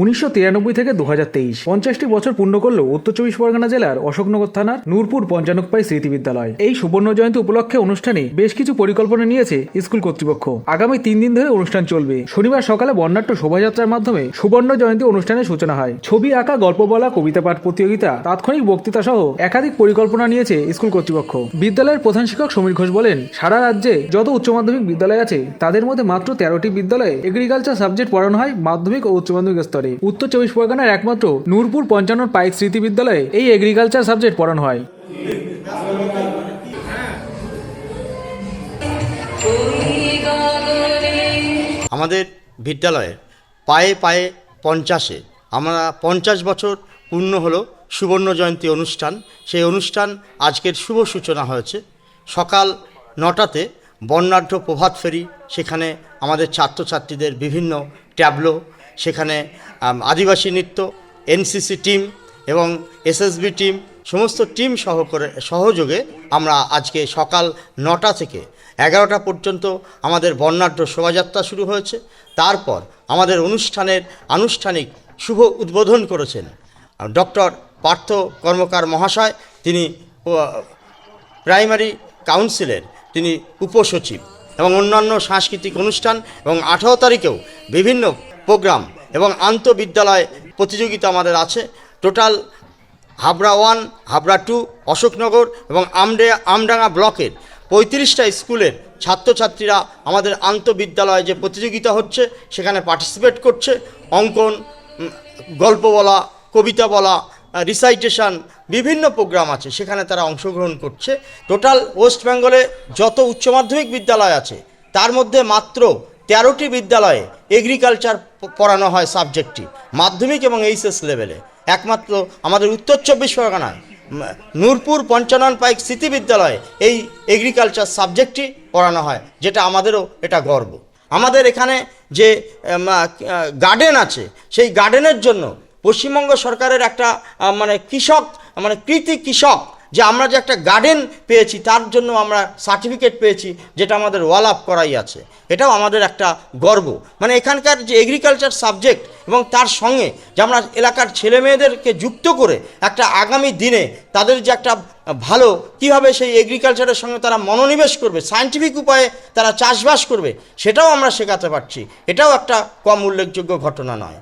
উনিশশো তিরানব্বই থেকে দু হাজার তেইশ। পঞ্চাশটি বছর পূর্ণ করল উত্তর চব্বিশ পরগনা জেলার অশোকনগর থানার নূরপুর পঞ্চানকপাই স্মৃতি বিদ্যালয়। এই সুবর্ণ জয়ন্তী উপলক্ষে অনুষ্ঠানে বেশ কিছু পরিকল্পনা নিয়েছে স্কুল কর্তৃপক্ষ। আগামী তিন দিন ধরে অনুষ্ঠান চলবে। শনিবার সকালে বর্ণাঢ্য শোভাযাত্রার মাধ্যমে সুবর্ণ জয়ন্তী অনুষ্ঠানের সূচনা হয়। ছবি আঁকা, গল্প বলা, কবিতা পাঠ প্রতিযোগিতা, তাৎক্ষণিক বক্তৃতা সহ একাধিক পরিকল্পনা নিয়েছে স্কুল কর্তৃপক্ষ। বিদ্যালয়ের প্রধান শিক্ষক সমীর ঘোষ বলেন, সারা রাজ্যে যত উচ্চ মাধ্যমিক বিদ্যালয় আছে, তাদের মধ্যে মাত্র তেরোটি বিদ্যালয়ে এগ্রিকালচার সাবজেক্ট পড়ানো হয় মাধ্যমিক ও উচ্চ মাধ্যমিক স্তরে। উত্তর চব্বিশ পরগনার একমাত্র নূরপুর পঞ্চান্ন পাইক স্মৃতি বিদ্যালয়ে এই এগ্রিকালচার সাবজেক্ট পড়ানো হয়। আমাদের বিদ্যালয়ে পায়ে পায়ে পঞ্চাশে। আমরা পঞ্চাশ বছর পূর্ণ হলো সুবর্ণ জয়ন্তী অনুষ্ঠান। সেই অনুষ্ঠান আজকের শুভ সূচনা হয়েছে। সকাল নটাতে বর্ণাঢ্য প্রভাত ফেরি সেখানে আমাদের ছাত্রছাত্রীদের বিভিন্ন ট্যাবলো সেখানে আদিবাসী নৃত্য এনসিসি টিম এবং এসএসবি টিম সমস্ত টিম সহ করে সহযোগে আমরা আজকে সকাল নটা থেকে এগারোটা পর্যন্ত আমাদের বর্ণাঢ্য শোভাযাত্রা শুরু হয়েছে। তারপর আমাদের অনুষ্ঠানের আনুষ্ঠানিক শুভ উদ্বোধন করেছেন ডক্টর পার্থ কর্মকার মহাশয়। তিনি প্রাইমারি কাউন্সিলের তিনি উপসচিব এবং অন্যান্য সাংস্কৃতিক অনুষ্ঠান এবং আঠারো তারিখেও বিভিন্ন প্রোগ্রাম এবং আন্তঃবিদ্যালয় প্রতিযোগিতা আমাদের আছে। Total Habra one Habra two Ashoknagar এবং আমডে, আমডাঙ্গা ব্লকের পঁয়ত্রিশটা স্কুলের ছাত্রছাত্রীরা আমাদের আন্তঃবিদ্যালয়ে যে প্রতিযোগিতা হচ্ছে, সেখানে পার্টিসিপেট করছে। অঙ্কন গল্প বলা, কবিতা বলা রিসাইটেশন বিভিন্ন প্রোগ্রাম আছে। সেখানে তারা অংশগ্রহণ করছে। টোটাল ওয়েস্ট বেঙ্গলে যত উচ্চ মাধ্যমিক বিদ্যালয় আছে, তার মধ্যে মাত্র তেরোটি বিদ্যালয়ে এগ্রিকালচার পড়ানো হয় সাবজেক্টটি মাধ্যমিক এবং এইচএস লেভেলে একমাত্র আমাদের উত্তর চব্বিশ পরগনায়। নূরপুর পঞ্চানন পাইক স্মৃতি বিদ্যালয়ে এই এগ্রিকালচার সাবজেক্টটি পড়ানো হয়, যেটা আমাদেরও এটা গর্ব। আমাদের এখানে যে গার্ডেন আছে, সেই গার্ডেনের জন্য পশ্চিমবঙ্গ সরকারের একটা মানে কৃষক মানে কৃতি কৃষক যে আমরা যে একটা গার্ডেন পেয়েছি, তার জন্য আমরা সার্টিফিকেট পেয়েছি, যেটা আমাদের ওয়াল আপ করাই আছে। এটাও আমাদের একটা গর্ব। মানে এখানকার যে এগ্রিকালচার সাবজেক্ট এবং তার সঙ্গে যে আমরা এলাকার ছেলে মেয়েদেরকে যুক্ত করে একটা আগামী দিনে তাদের যে একটা ভালো, কীভাবে সেই এগ্রিকালচারের সঙ্গে তারা মনোনিবেশ করবে সায়েন্টিফিক উপায়ে তারা চাষবাস করবে, সেটাও আমরা শেখাতে পারছি। এটাও একটা কম উল্লেখযোগ্য ঘটনা নয়।